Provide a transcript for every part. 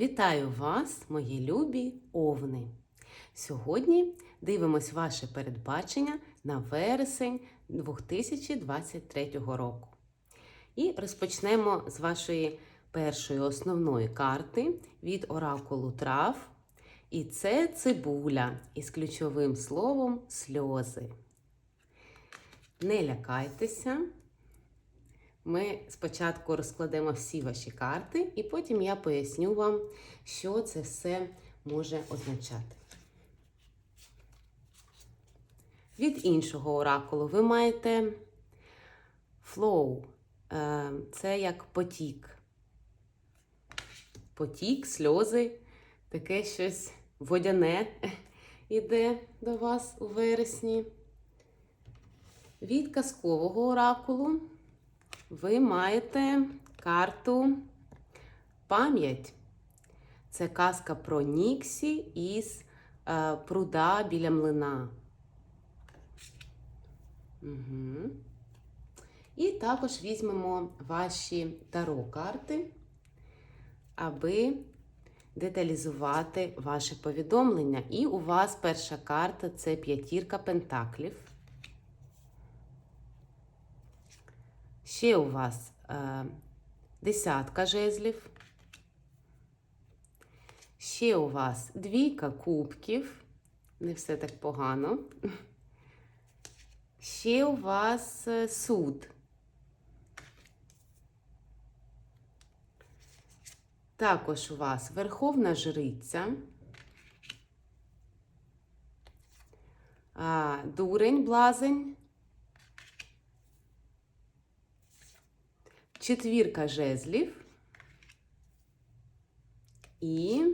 Вітаю вас, мої любі овни! Сьогодні дивимось ваше передбачення на вересень 2023 року. І розпочнемо з вашої першої основної карти від оракулу трав. І це цибуля із ключовим словом сльози. Не лякайтеся. Ми спочатку розкладемо всі ваші карти, і потім я поясню вам, що це все може означати. Від іншого оракулу ви маєте flow. Е, Це як потік. Потік, сльози, таке щось водяне іде до вас у вересні. Від казкового оракулу ви маєте карту пам'ять. Це казка про Ніксі із е, пруда біля млина. Угу. І також візьмемо ваші таро карти, аби деталізувати ваше повідомлення. І у вас перша карта це п'ятірка пентаклів. Ще у вас е, десятка жезлів. Ще у вас двійка кубків. Не все так погано. Ще у вас е, суд. Також у вас Верховна Жриця. Дурень, блазень. Четвірка жезлів і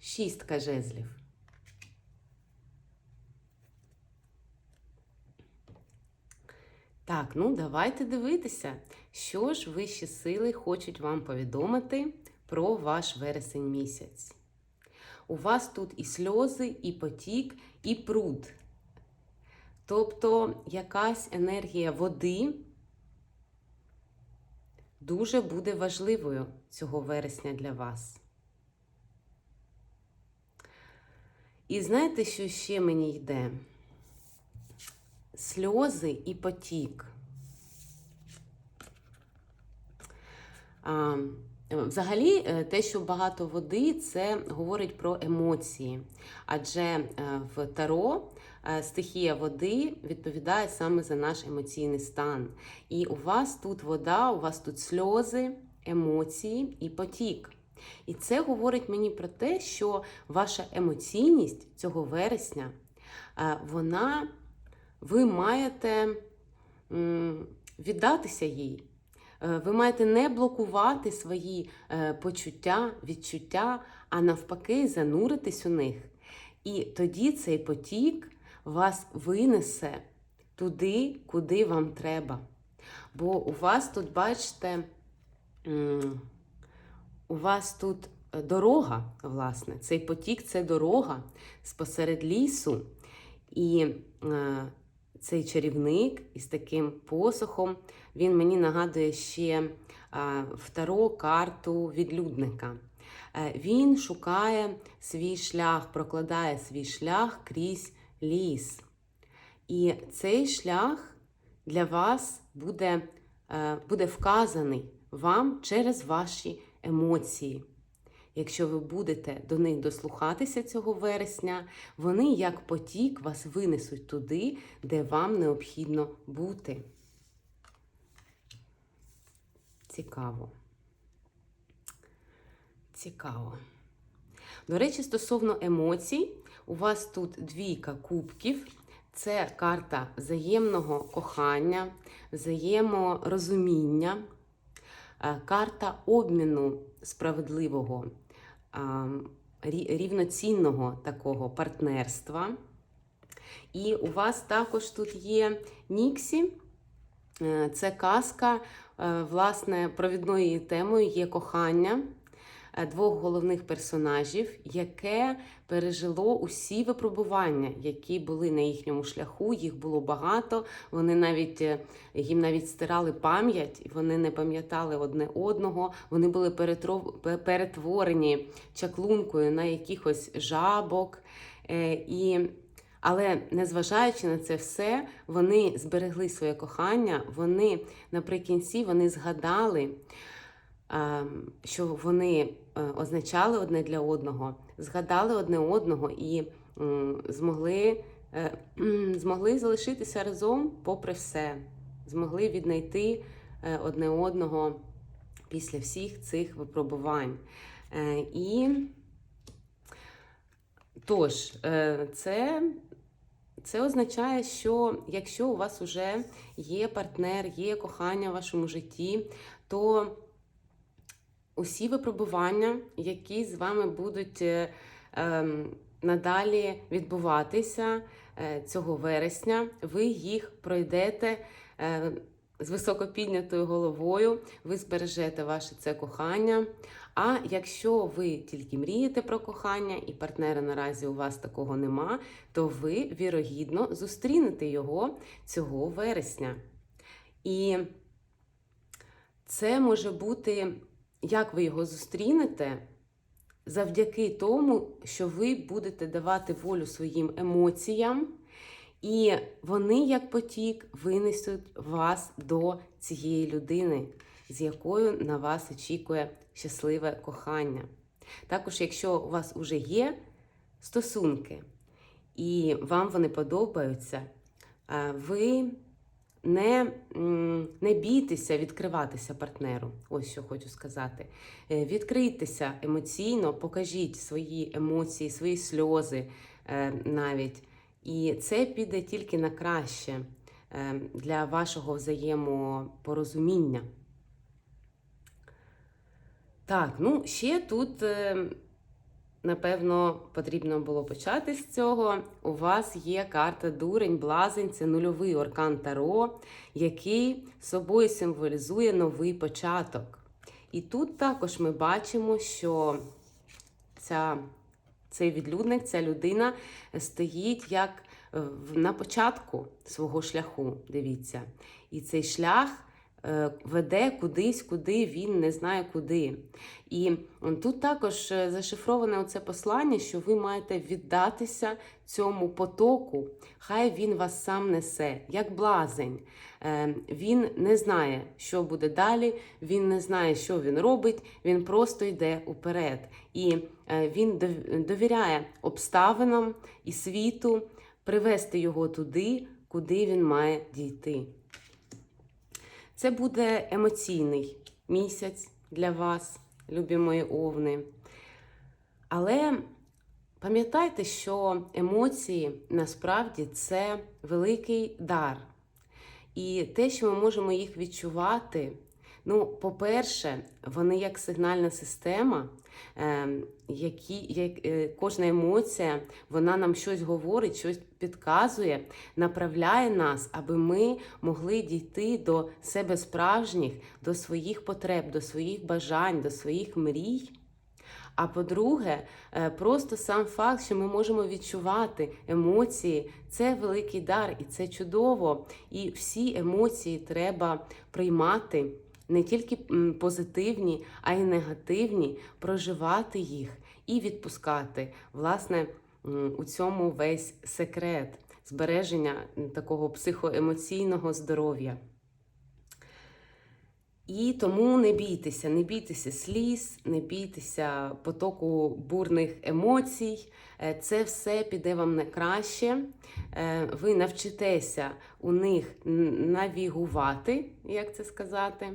шістка жезлів. Так, ну давайте дивитися, що ж вищі сили хочуть вам повідомити про ваш вересень місяць. У вас тут і сльози, і потік, і пруд. Тобто якась енергія води дуже буде важливою цього вересня для вас. І знаєте, що ще мені йде? Сльози і потік. А, Взагалі, е, те, що багато води, це говорить про емоції. Адже е, в Таро стихія води відповідає саме за наш емоційний стан. І у вас тут вода, у вас тут сльози, емоції і потік. І це говорить мені про те, що ваша емоційність цього вересня, вона ви маєте віддатися їй. Ви маєте не блокувати свої почуття, відчуття, а навпаки, зануритись у них. І тоді цей потік вас винесе туди, куди вам треба. Бо у вас тут, бачите, у вас тут дорога, власне, цей потік це дорога спосеред лісу. І цей чарівник із таким посохом, він мені нагадує ще втору карту відлюдника. Е, він шукає свій шлях, прокладає свій шлях крізь ліс. І цей шлях для вас буде, е, буде вказаний вам через ваші емоції. Якщо ви будете до них дослухатися цього вересня, вони, як потік, вас винесуть туди, де вам необхідно бути. Цікаво. Цікаво. До речі, стосовно емоцій, у вас тут двійка кубків. Це карта взаємного кохання, взаєморозуміння, е, карта обміну справедливого рівноцінного такого партнерства. І у вас також тут є Ніксі. Е, це казка, е, власне, провідною темою є кохання. Е, двох головних персонажів, яке пережило усі випробування, які були на їхньому шляху. Їх було багато. Вони навіть е, їм навіть стирали пам'ять, вони не пам'ятали одне одного. Вони були перетворені чаклункою на якихось жабок. Е, І але незважаючи на це все, вони зберегли своє кохання. Вони наприкінці вони згадали, що вони е, означали одне для одного, згадали одне одного і змогли, е, змогли залишитися разом попри все, змогли віднайти е, одне одного після всіх цих випробувань. І тож, це це означає, що якщо у вас вже є партнер, є кохання в вашому житті, то усі випробування, які з вами будуть е, ем, надалі відбуватися е, цього вересня, ви їх пройдете. е, з високо піднятою головою ви збережете ваше це кохання. А якщо ви тільки мрієте про кохання і партнера наразі у вас такого нема, то ви вірогідно зустрінете його цього вересня. І це може бути, як ви його зустрінете, завдяки тому, що ви будете давати волю своїм емоціям, і вони, як потік, винесуть вас до цієї людини, з якою на вас очікує щасливе кохання. Також, якщо у вас вже є стосунки, і вам вони подобаються, ви не, не бійтеся відкриватися партнеру. Ось що хочу сказати. Е, Відкрийтеся емоційно, покажіть свої емоції, свої сльози е, навіть. І це піде тільки на краще е, для вашого взаємопорозуміння. Так, ну ще тут, напевно, потрібно було почати з цього. У вас є карта Дурень, Блазень, це нульовий оркан Таро, який собою символізує новий початок. І тут також ми бачимо, що ця, цей відлюдник, ця людина стоїть як е, на початку свого шляху. Дивіться. І цей шлях веде кудись, куди він не знає куди. І тут також е, зашифроване оце послання, що ви маєте віддатися цьому потоку. Хай він вас сам несе, як блазень. Е, Він не знає, що буде далі, він не знає, що він робить, він просто йде уперед. І е, він довіряє обставинам і світу привести його туди, куди він має дійти. Це буде емоційний місяць для вас, любі мої овни. Але пам'ятайте, що емоції насправді це великий дар. І те, що ми можемо їх відчувати, ну, по-перше, вони як сигнальна система, які, як, е, кожна емоція, вона нам щось говорить, щось підказує, направляє нас, аби ми могли дійти до себе справжніх, до своїх потреб, до своїх бажань, до своїх мрій. А по-друге, е, просто сам факт, що ми можемо відчувати емоції, це великий дар, і це чудово. І всі емоції треба приймати, не тільки позитивні, а й негативні, проживати їх і відпускати. Власне, у цьому весь секрет збереження такого психоемоційного здоров'я. І тому не бійтеся, не бійтеся сліз, не бійтеся потоку бурних емоцій. Е, Це все піде вам на краще. Е, Ви навчитеся у них навігувати, як це сказати.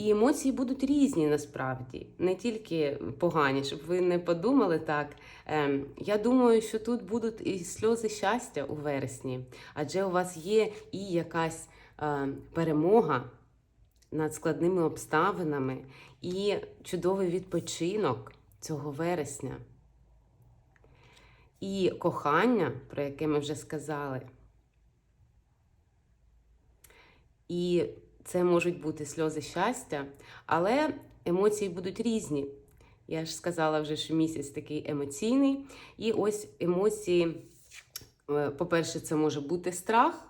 І емоції будуть різні насправді, не тільки погані, щоб ви не подумали так. Ем, Я думаю, що тут будуть і сльози щастя у вересні, адже у вас є і якась е, перемога над складними обставинами і чудовий відпочинок цього вересня. І кохання, про яке ми вже сказали. І це можуть бути сльози щастя, але емоції будуть різні. Я ж сказала вже, що місяць такий емоційний. І ось емоції, е, по-перше, це може бути страх.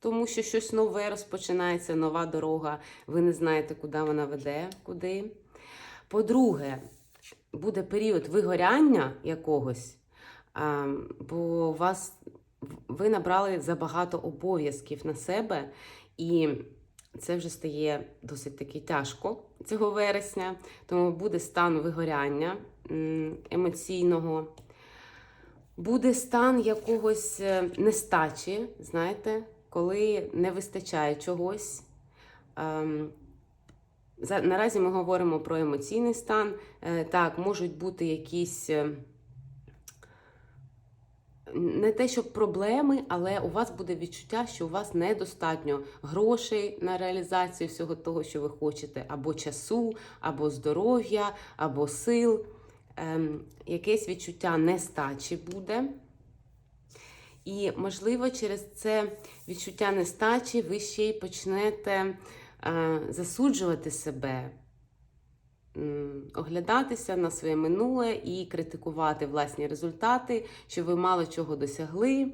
Тому що щось нове розпочинається, нова дорога, ви не знаєте, куди вона веде, куди. По-друге, буде період вигоряння якогось, бо вас ви набрали забагато обов'язків на себе, і це вже стає досить таки тяжко цього вересня, тому буде стан вигоряння емоційного. Буде стан якогось е, нестачі, знаєте, коли не вистачає чогось. Ем, Наразі ми говоримо про емоційний стан. Е, Так, можуть бути якісь е, не те, що проблеми, але у вас буде відчуття, що у вас недостатньо грошей на реалізацію всього того, що ви хочете, або часу, або здоров'я, або сил. Ем, Якесь відчуття нестачі буде. І, можливо, через це відчуття нестачі ви ще й почнете е, засуджувати себе, оглядатися на своє минуле і критикувати власні результати, що ви мало чого досягли.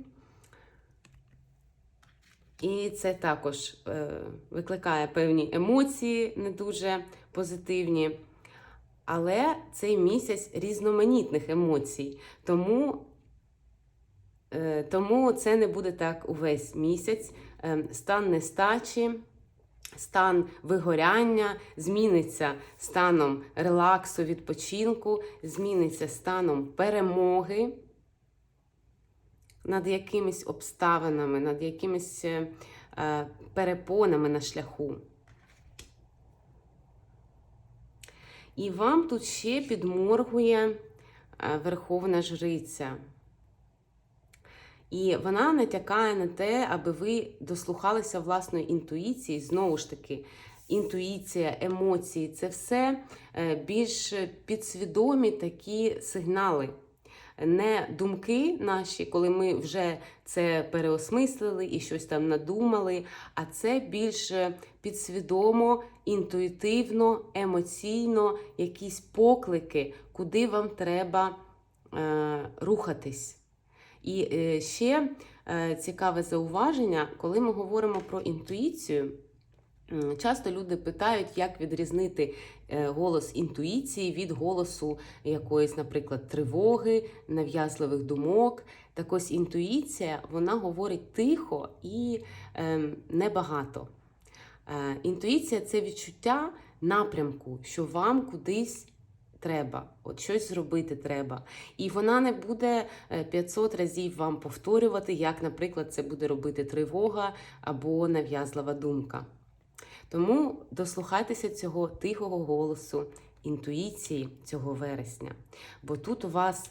І це також е, викликає певні емоції, не дуже позитивні. Але цей місяць різноманітних емоцій. Тому Е, Тому це не буде так увесь місяць. Е, Стан нестачі, стан вигоряння зміниться станом релаксу, відпочинку, зміниться станом перемоги над якимись обставинами, над якимись е, е, перепонами на шляху. І вам тут ще підморгує е, Верховна Жриця. І вона натякає на те, аби ви дослухалися власної інтуїції. Знову ж таки, інтуїція, емоції це все е, більш підсвідомі такі сигнали. Не думки наші, коли ми вже це переосмислили і щось там надумали, а це більш підсвідомо, інтуїтивно, емоційно, якісь поклики, куди вам треба е, рухатись. І е, ще е, цікаве зауваження, коли ми говоримо про інтуїцію. Часто люди питають, як відрізнити е, голос інтуїції від голосу якоїсь, наприклад, тривоги, нав'язливих думок. Так ось інтуїція вона говорить тихо і небагато. Інтуїція це відчуття напрямку, що вам кудись треба, от щось зробити треба. І вона не буде е, 500 разів вам повторювати, як, наприклад, це буде робити тривога або нав'язлива думка. Тому дослухайтеся цього тихого голосу, інтуїції цього вересня. Бо тут у вас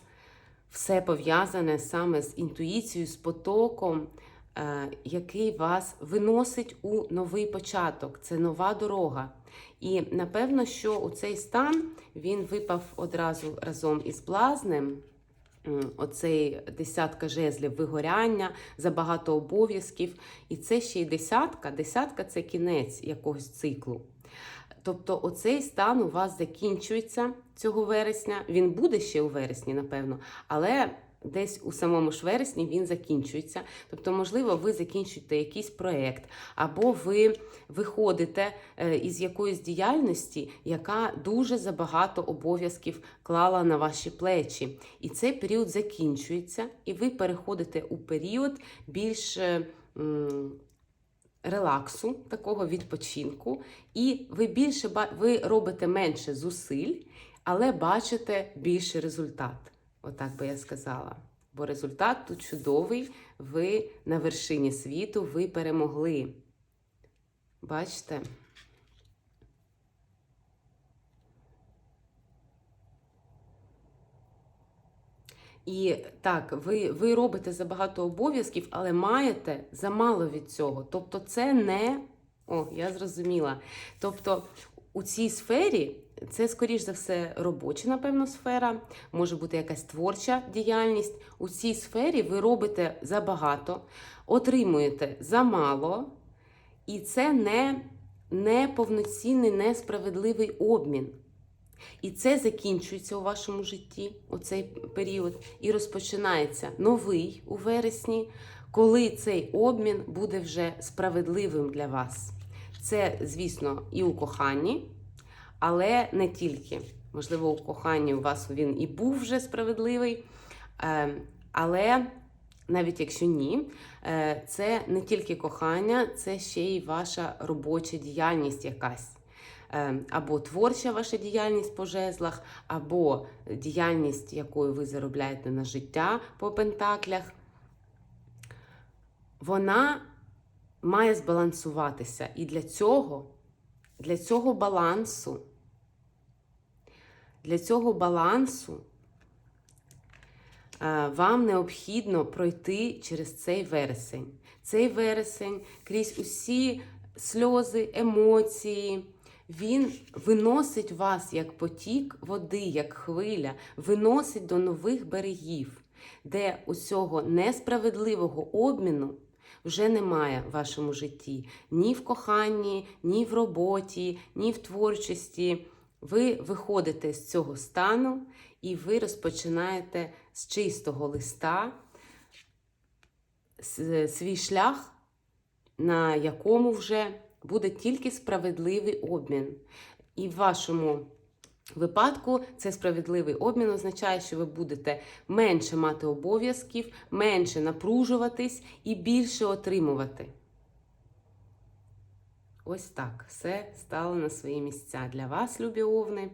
все пов'язане саме з інтуїцією, з потоком, е, який вас виносить у новий початок. Це нова дорога. І напевно, що у цей стан він випав одразу разом із блазнем. Оцей десятка жезлів вигоряння, забагато обов'язків. І це ще й десятка. Десятка це кінець якогось циклу. Тобто, оцей стан у вас закінчується цього вересня. Він буде ще у вересні, напевно, але десь у самому ж вересні він закінчується. Тобто, можливо, ви закінчуєте якийсь проєкт, або ви виходите е, із якоїсь діяльності, яка дуже забагато обов'язків клала на ваші плечі. І цей період закінчується, і ви переходите у період більш. е, Релаксу, такого відпочинку, і ви більше ви робите менше зусиль, але бачите більший результат. Отак би я сказала. Бо результат тут чудовий. Ви на вершині світу, ви перемогли. Бачите? І так, ви, ви робите забагато обов'язків, але маєте замало від цього. Тобто, це не. О, я зрозуміла. Тобто, у цій сфері це, скоріш за все, робоча, напевно, сфера, може бути якась творча діяльність. У цій сфері ви робите забагато, отримуєте замало, і це не, не повноцінний, несправедливий обмін. І це закінчується у вашому житті у цей період, і розпочинається новий у вересні, коли цей обмін буде вже справедливим для вас. Це, звісно, і у коханні, але не тільки. Можливо, у коханні у вас він і був вже справедливий, е, але навіть якщо ні, е, це не тільки кохання, це ще й ваша робоча діяльність якась. Е, Або творча ваша діяльність по жезлах, або діяльність, якою ви заробляєте на життя по пентаклях. Вона має збалансуватися. І для цього, для цього балансу, для цього балансу е, вам необхідно пройти через цей вересень. Цей вересень крізь усі сльози, емоції. Він виносить вас як потік води, як хвиля, виносить до нових берегів, де усього несправедливого обміну вже немає в вашому житті ні в коханні, ні в роботі, ні в творчості. Ви виходите з цього стану і ви розпочинаєте з чистого листа свій шлях, на якому вже буде тільки справедливий обмін. І в вашому випадку це справедливий обмін означає, що ви будете менше мати обов'язків, менше напружуватись і більше отримувати. Ось так все стало на свої місця для вас, любі овни.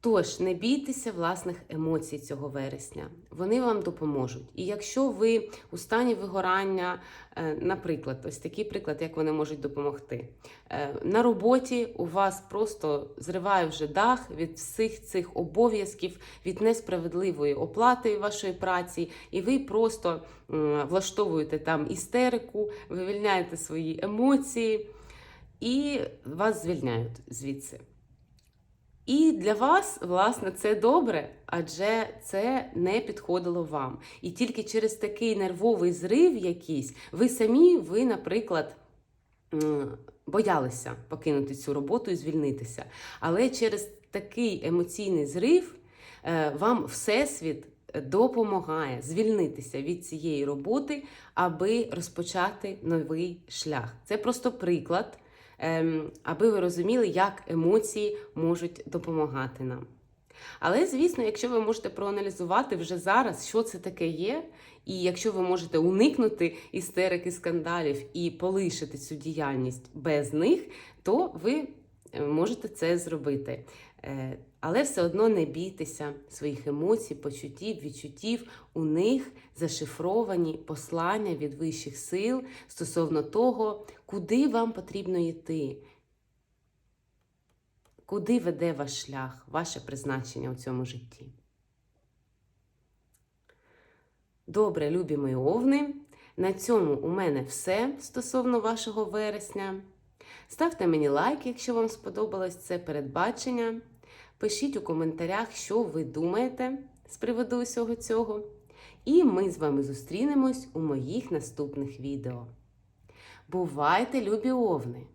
Тож, не бійтеся власних емоцій цього вересня. Вони вам допоможуть. І якщо ви у стані вигорання, е, наприклад, ось такий приклад, як вони можуть допомогти. Е, На роботі у вас просто зриває вже дах від всіх цих обов'язків, від несправедливої оплати вашої праці, і ви просто влаштовуєте там істерику, вивільняєте свої емоції, і вас звільняють звідси. І для вас, власне, це добре, адже це не підходило вам. І тільки через такий нервовий зрив якийсь, ви самі, ви, наприклад, боялися покинути цю роботу і звільнитися. Але через такий емоційний зрив е, вам Всесвіт допомагає звільнитися від цієї роботи, аби розпочати новий шлях. Це просто приклад аби ви розуміли, як емоції можуть допомагати нам. Але, звісно, якщо ви можете проаналізувати вже зараз, що це таке є, і якщо ви можете уникнути істерики скандалів і полишити цю діяльність без них, то ви е, можете це зробити. Е, Але все одно не бійтеся своїх емоцій, почуттів, відчуттів. У них зашифровані послання від вищих сил стосовно того, куди вам потрібно йти, куди веде ваш шлях, ваше призначення у цьому житті. Добре, любі мої овни. На цьому у мене все стосовно вашого вересня. Ставте мені лайк, якщо вам сподобалось це передбачення. Пишіть у коментарях, що ви думаєте з приводу усього цього. І ми з вами зустрінемось у моїх наступних відео. Бувайте, любі овни!